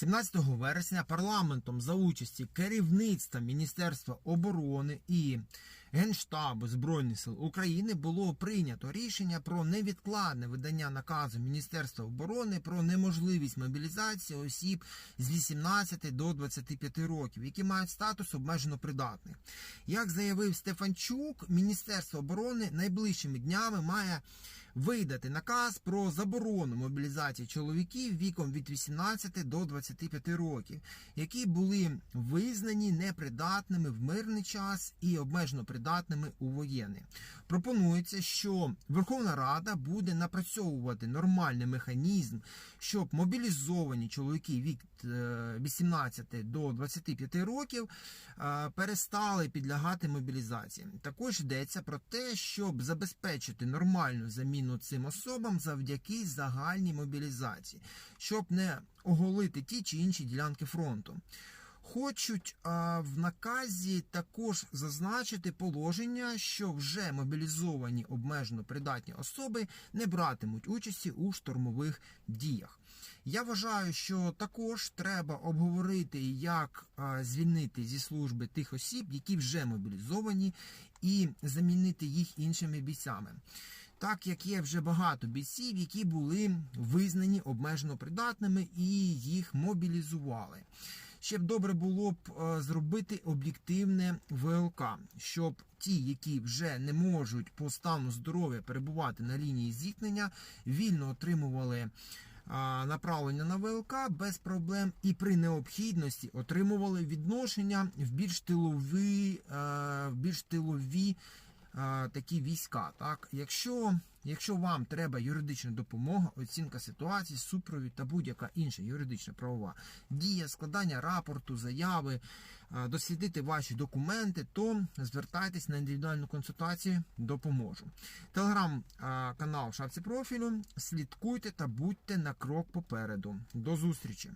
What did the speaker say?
17 вересня парламентом за участі керівництва Міністерства оборони і Генштабу Збройних сил України було прийнято рішення про невідкладне видання наказу Міністерства оборони про неможливість мобілізації осіб з 18 до 25 років, які мають статус обмежено придатних. Як заявив Стефанчук, Міністерство оборони найближчими днями має видати наказ про заборону мобілізації чоловіків віком від 18 до 25 років, які були визнані непридатними в мирний час і обмежено придатними у воєнний. Пропонується, що Верховна Рада буде напрацьовувати нормальний механізм, щоб мобілізовані чоловіки від е, 18 до 25 років е, перестали підлягати мобілізації. Також йдеться про те, щоб забезпечити нормальну заміну цим особам завдяки загальній мобілізації, щоб не оголити ті чи інші ділянки фронту. Хочуть а, в наказі також зазначити положення, що вже мобілізовані обмежено придатні особи не братимуть участі у штурмових діях. Я вважаю, що також треба обговорити, як а, звільнити зі служби тих осіб, які вже мобілізовані, і замінити їх іншими бійцями. Так як є вже багато бійців, які були визнані обмежено придатними і їх мобілізували. Ще б добре було б е, зробити об'єктивне ВЛК, щоб ті, які вже не можуть по стану здоров'я перебувати на лінії зіткнення, вільно отримували направлення на ВЛК без проблем і при необхідності отримували відношення в більш тилові, е, в більш тилові такі війська. Так, якщо, якщо вам треба юридична допомога, оцінка ситуації, супровід та будь-яка інша юридична правова дія, складання рапорту, заяви, е, дослідити ваші документи, то звертайтесь на індивідуальну консультацію, допоможу. Телеграм-канал в шапці профілю. Слідкуйте та будьте на крок попереду. До зустрічі!